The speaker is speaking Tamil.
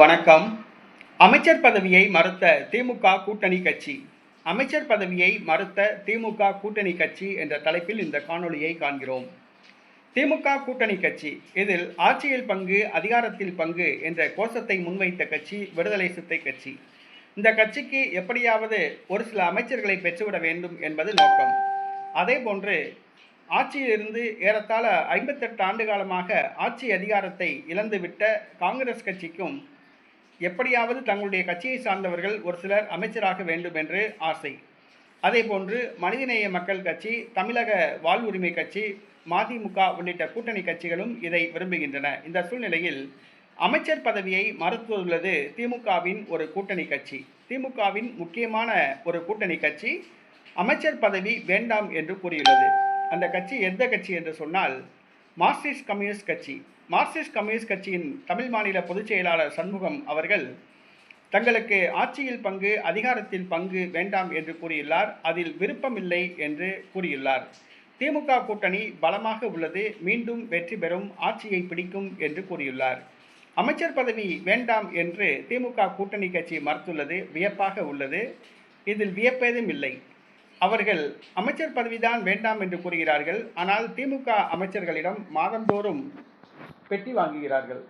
வணக்கம். அமைச்சர் பதவியை மறுத்த திமுக கூட்டணி கட்சி. அமைச்சர் பதவியை மறுத்த திமுக கூட்டணி கட்சி என்ற தலைப்பில் இந்த காணொளியை காண்கிறோம். திமுக கூட்டணி கட்சி இதில் ஆட்சியில் பங்கு அதிகாரத்தில் பங்கு என்ற கோஷத்தை முன்வைத்த கட்சி விடுதலை சித்தை கட்சி. இந்த கட்சிக்கு எப்படியாவது ஒரு சில அமைச்சர்களை பெற்றுவிட வேண்டும் என்பது நோக்கம். அதே போன்று ஆட்சியிலிருந்து ஏறத்தாழ ஐம்பத்தெட்டு ஆண்டு காலமாக ஆட்சி அதிகாரத்தை இழந்துவிட்ட காங்கிரஸ் கட்சிக்கும் எப்படியாவது தங்களுடைய கட்சியை சார்ந்தவர்கள் ஒரு சிலர் அமைச்சராக வேண்டும் என்று ஆசை. அதேபோன்று மனிதநேய மக்கள் கட்சி தமிழக வாழ்வுரிமை கட்சி மதிமுக உள்ளிட்ட கூட்டணி கட்சிகளும் இதை விரும்புகின்றன. இந்த சூழ்நிலையில் அமைச்சர் பதவியை மறுத்துள்ளது திமுகவின் ஒரு கூட்டணி கட்சி. திமுகவின் முக்கியமான ஒரு கூட்டணி கட்சி அமைச்சர் பதவி வேண்டாம் என்று கூறியுள்ளது. அந்த கட்சி எந்த கட்சி என்று சொன்னால் மார்க்சிஸ்ட் கம்யூனிஸ்ட் கட்சி. மார்க்சிஸ்ட் கம்யூனிஸ்ட் கட்சியின் தமிழ் மாநில பொதுச் செயலாளர் சண்முகம் அவர்கள் தங்களுக்கு ஆட்சியில் பங்கு அதிகாரத்தில் பங்கு வேண்டாம் என்று கூறியுள்ளார். அதில் விருப்பமில்லை என்று கூறியுள்ளார். திமுக கூட்டணி பலமாக உள்ளது. மீண்டும் வெற்றி பெறும் ஆட்சியை பிடிக்கும் என்று கூறியுள்ளார். அமைச்சர் பதவி வேண்டாம் என்று திமுக கூட்டணி கட்சி மறுத்துள்ளது. வியப்பாக உள்ளது. இதில் வியப்பேதும் இல்லை. அவர்கள் அமைச்சர் பதவிதான் வேண்டாம் என்று கூறுகிறார்கள். ஆனால் திமுக அமைச்சர்களிடம் மாதந்தோறும் பெட்டி வாங்குகிறார்கள்.